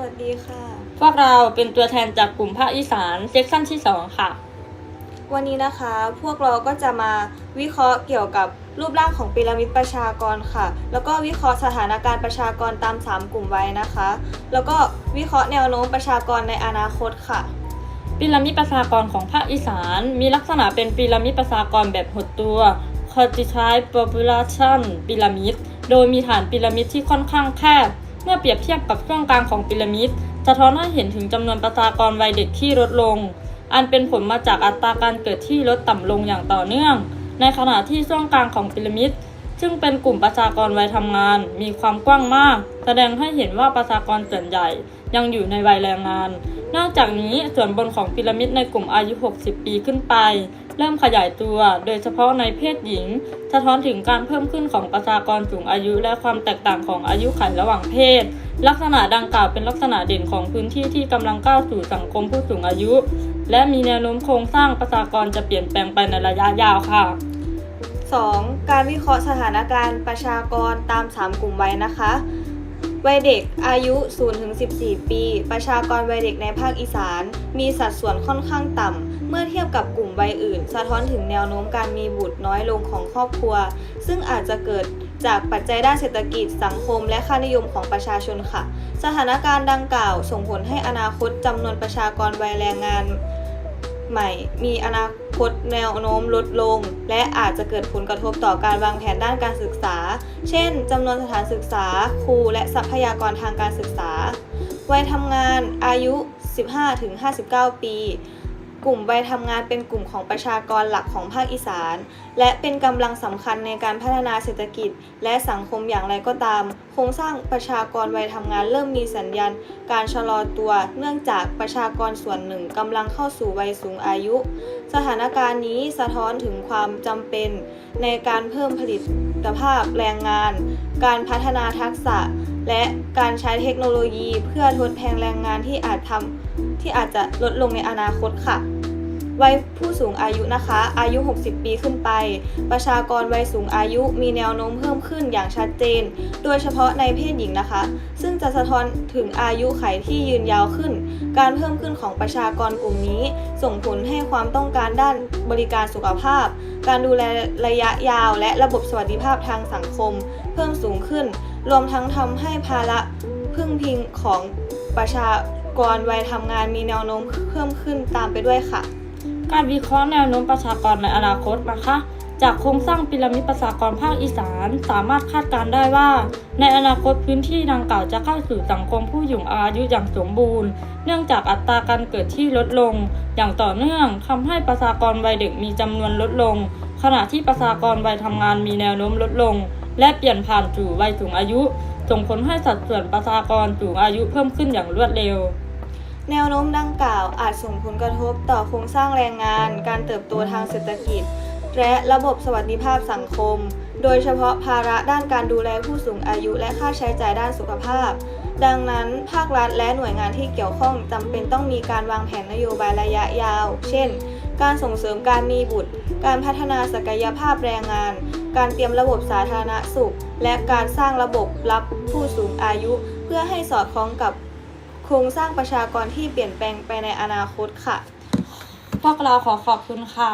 วัสดีค่ะ พวกเราเป็นตัวแทนจากกลุ่มภาคอีสานเซกชั่นที่ 2 ค่ะ วันนี้นะคะพวกเราก็จะมาวิเคราะห์เกี่ยวกับรูปร่างของพีระมิดประชากรค่ะ แล้วก็วิเคราะห์สถานการณ์ประชากรตาม 3 กลุ่มไว้นะคะ แล้วก็วิเคราะห์แนวโน้มประชากรในอนาคตค่ะพีระมิดประชากรของภาคอีสาน มีลักษณะเป็นพีระมิดประชากรแบบหดตัว c o r t i c i d population พีระมิดโดยมีฐานพีระมิดที่ค่อนข้างแคบ เมื่อเปรียบเทียบกับช่วงกลางของพีระมิดสะท้อนให้เห็นถึงจำนวนประชากรวัยเด็กที่ลดลง อันเป็นผลมาจากอัตราการเกิดที่ลดต่ำลงอย่างต่อเนื่อง ในขณะที่ช่วงกลางของพีระมิดซึ่งเป็นกลุ่มประชากรวัยทำงาน มีความกว้างมาก แสดงให้เห็นว่าประชากรส่วนใหญ่ ยังอยู่ในวัยแรงงาน นอกจากนี้ส่วนบนของพีระมิดในกลุ่มอายุ 60 ปีขึ้นไป เริ่มขยายตัว โดยเฉพาะในเพศหญิง สะท้อนถึงการเพิ่มขึ้นของประชากรสูงอายุ และความแตกต่างของอายุขัยระหว่างเพศ ลักษณะดังกล่าวเป็นลักษณะเด่นของพื้นที่ที่กำลังก้าวสู่สังคมผู้สูงอายุ และมีแนวโน้มโครงสร้างประชากรจะเปลี่ยนแปลงไปในระยะยาวค่ะ 2. การวิเคราะห์สถานการณ์ประชากรตาม 3 กลุ่มวัยนะคะ วัยเด็กอายุ 0-14 ปี ประชากรวัยเด็กในภาคอีสาน มีสัดส่วนค่อนข้างต่ำ เมื่อเทียบกับกลุ่มวัยอื่น สะท้อนถึงแนวโน้มการมีบุตรน้อยลงของครอบครัว ซึ่งอาจจะเกิดจากปัจจัยด้านเศรษฐกิจสังคม และค่านิยมของประชาชนค่ะ สถานการณ์ดังกล่าว ส่งผลให้อนาคตจำนวนประชากรวัยแรงงาน ใหม่ มีอนาคตแนวโน้มลดลง และอาจจะเกิดผลกระทบต่อการวางแผนด้านการศึกษา เช่นจำนวนสถานศึกษา ครู และทรัพยากรทางการศึกษา วัยทำงานอายุ 15-59 ปี กลุ่มวัยทำงานเป็นกลุ่มของประชากรหลักของภาคอีสาน และเป็นกำลังสำคัญในการพัฒนาเศรษฐกิจ และสังคมอย่างไรก็ตาม โครงสร้างประชากรวัยทำงานเริ่มมีสัญญาณ การชะลอตัว เนื่องจากประชากรส่วนหนึ่งกำลังเข้าสู่วัยสูงอายุ สถานการณ์นี้สะท้อนถึงความจำเป็น ในการเพิ่มผลิตภาพแรงงาน การพัฒนาทักษะ และการใช้เทคโนโลยีเพื่อทดแทนแรงงานที่อาจทำที่อาจจะลดลงในอนาคตค่ะ วัยผู้สูงอายุนะคะ อายุ 60 ปีขึ้นไป ประชากรวัยสูงอายุมีแนวโน้มเพิ่มขึ้นอย่างชัดเจน โดยเฉพาะในเพศหญิงนะคะ ซึ่งจะสะท้อนถึงอายุไขที่ยืนยาวขึ้น การเพิ่มขึ้นของประชากรกลุ่มนี้ ส่งผลให้ความต้องการด้านบริการสุขภาพ การดูแลระยะยาวและระบบสวัสดิภาพทางสังคม เพิ่มสูงขึ้น รวมทั้งทำให้ภาระพึ่งพิงของประชากรวัยทำงานมีแนวโน้มเพิ่มขึ้นตามไปด้วยค่ะ การวิเคราะห์แนวโน้มประชากรในอนาคตนะคะ จากโครงสร้างพีระมิดประชากรภาคอีสาน สามารถคาดการได้ว่า ในอนาคตพื้นที่ดังกล่าวจะเข้าสู่สังคมผู้อยู่อายุอย่างสมบูรณ์ เนื่องจากอัตราการเกิดที่ลดลง อย่างต่อเนื่องทำให้ประชากรวัยเด็กมีจำนวนลดลง ขณะที่ประชากรวัยทำงานมีแนวโน้มลดลง และเปลี่ยนผ่านสู่วัยสูงอายุส่งผลให้สัดส่วนประชากรสูงอายุเพิ่มขึ้นอย่างรวดเร็ว แนวโน้มดังกล่าวอาจส่งผลกระทบต่อโครงสร้างแรงงาน การเติบโตทางเศรษฐกิจ และระบบสวัสดิภาพสังคม โดยเฉพาะภาระด้านการดูแลผู้สูงอายุและค่าใช้จ่ายด้านสุขภาพ ดังนั้นภาครัฐและหน่วยงานที่เกี่ยวข้องจำเป็นต้องมีการวางแผนนโยบายระยะยาว เช่น การส่งเสริมการมีบุตร การพัฒนาศักยภาพแรงงาน การเตรียมระบบสาธารณสุข และการสร้างระบบรับผู้สูงอายุ เพื่อให้สอดคล้องกับ โครงสร้างประชากรที่เปลี่ยนแปลงไปในอนาคตค่ะ พวกเราขอขอบคุณค่ะ